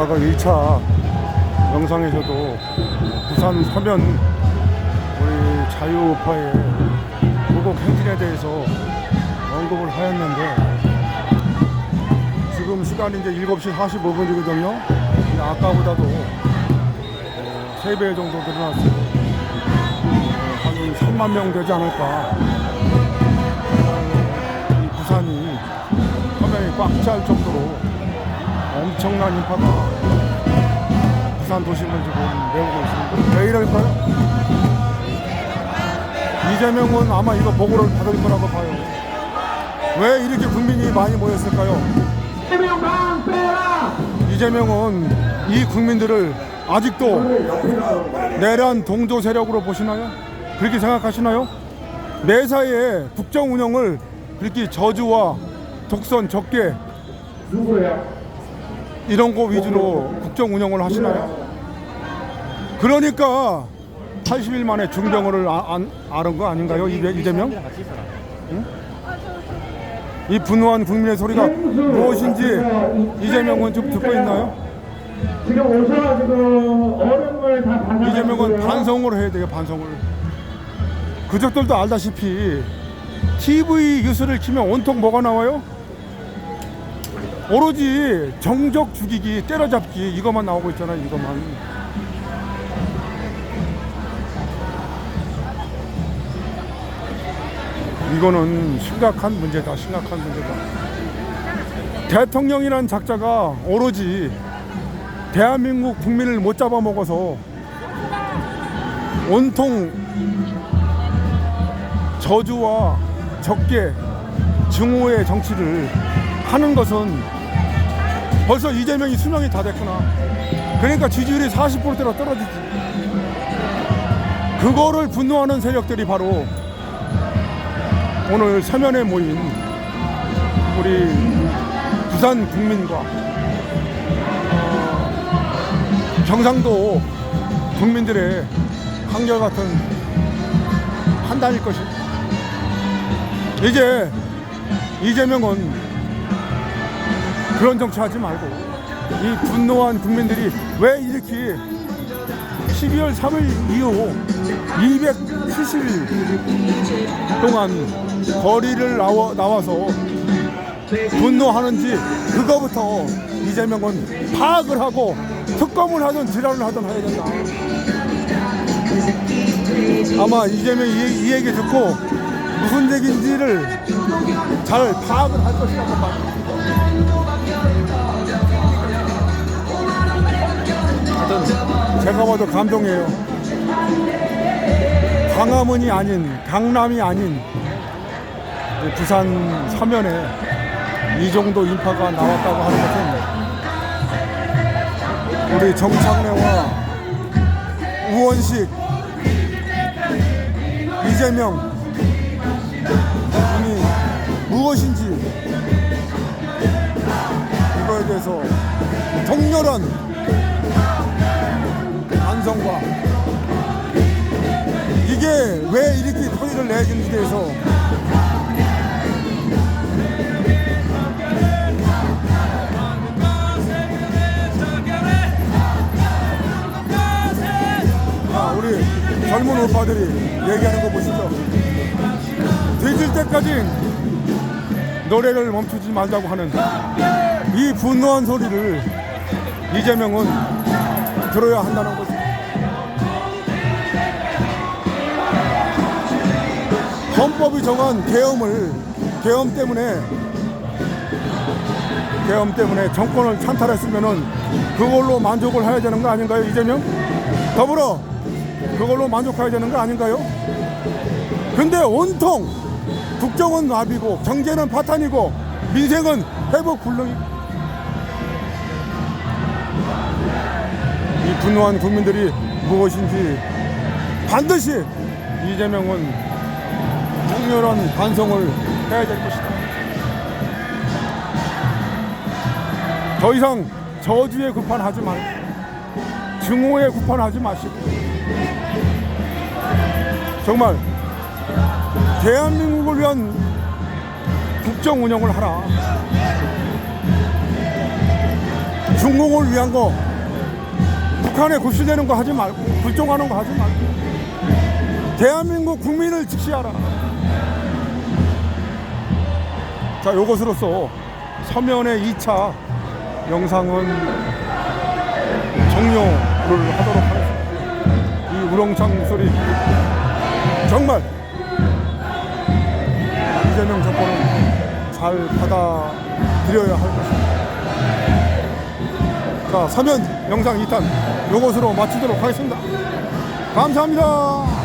아까가 1차 영상에서도 부산 서면 우리 자유우파의 보복 행진에 대해서 언급을 하였는데 지금 시간이 이제 7시 45분이거든요. 아까보다도 어, 3배 정도 늘어났어요. 어, 한 3만 명 되지 않을까. 이 부산이 화면이 꽉 찰 정도로 엄청난 인파가 부산 도심을 지금 메우고 있습니다. 왜 이럴까요? 이재명은 아마 이거 보고를 받을 거라고 봐요. 왜 이렇게 국민이 많이 모였을까요? 이재명은 이 국민들을 아직도 내란 동조 세력으로 보시나요? 그렇게 생각하시나요? 매사에 국정 운영을 그렇게 저주와 독선 적게 이런 거 위주로 국정 운영을 하시나요? 그러니까 80일 만에 중병을 아, 안, 앓은 거 아닌가요? 이- 이재명? 응? 이 분노한 국민의 소리가 무엇인지 이재명은 좀 듣고 있나요? 지금 오셔가지고 얼음을 다. 이재명은 반성을 해야 돼요, 반성을. 그적들도 알다시피 TV 뉴스를 키면 온통 뭐가 나와요? 오로지 정적 죽이기, 때려잡기 이것만 나오고 있잖아요, 이것만. 이거는 심각한 문제다, 심각한 문제다. 대통령이란 작자가 오로지 대한민국 국민을 못 잡아먹어서 온통 저주와 적개, 증오의 정치를 하는 것은 벌써 이재명이 수명이 다 됐구나. 그러니까 지지율이 40%대로 떨어지지. 그거를 분노하는 세력들이 바로 오늘 서면에 모인 우리 부산 국민과 경상도 국민들의 한결같은 판단일 것입니다. 이제 이재명은 그런 정치하지 말고 이 분노한 국민들이 왜 이렇게 12월 3일 이후 270일 동안 거리를 나와, 나와서 분노하는지 그거부터 이재명은 파악을 하고 특검을 하든 지랄을 하든 해야 된다. 아마 이재명이 이, 이 얘기 듣고 무슨 얘기인지를 잘 파악을 할 것이라고 봐요. 제가 봐도 감동이에요. 광화문이 아닌 강남이 아닌 이 부산 서면에 이 정도 인파가 나왔다고 하는 것은 우리 정창래와 우원식 이재명 이 무엇인지 대해서 격렬한 반성과 이게 왜 이렇게 소리를 내는지에 대해서 아, 우리 젊은 오빠들이 얘기하는 거 보시죠. 뒤질 때까지 노래를 멈추지 말자고 하는 이 분노한 소리를 이재명은 들어야 한다는 거죠. 헌법이 정한 계엄을 계엄 때문에 계엄 때문에 정권을 찬탈했으면은 그걸로 만족을 해야 되는 거 아닌가요, 이재명? 더불어 그걸로 만족해야 되는 거 아닌가요? 근데 온통 국정은 나비고 경제는 파탄이고 민생은 회복 불능이 이 분노한 국민들이 무엇인지 반드시 이재명은 강렬한 반성을 해야 될 것이다. 더 이상 저주에 급판하지 말고 증오에 급판하지 마시고 정말 대한민국을 위한 국정 운영을 하라. 중공을 위한 거 북한에 굽시되는 거 하지 말고 불종하는 거 하지 말고. 대한민국 국민을 직시하라. 자 요것으로서 서면의 2차 영상은 종료를 하도록 하겠습니다. 이 우렁창 소리. 정말. 이재명 정권은 잘 받아들여야 할 것입니다. 자, 서면 영상 2탄 요것으로 마치도록 하겠습니다. 감사합니다.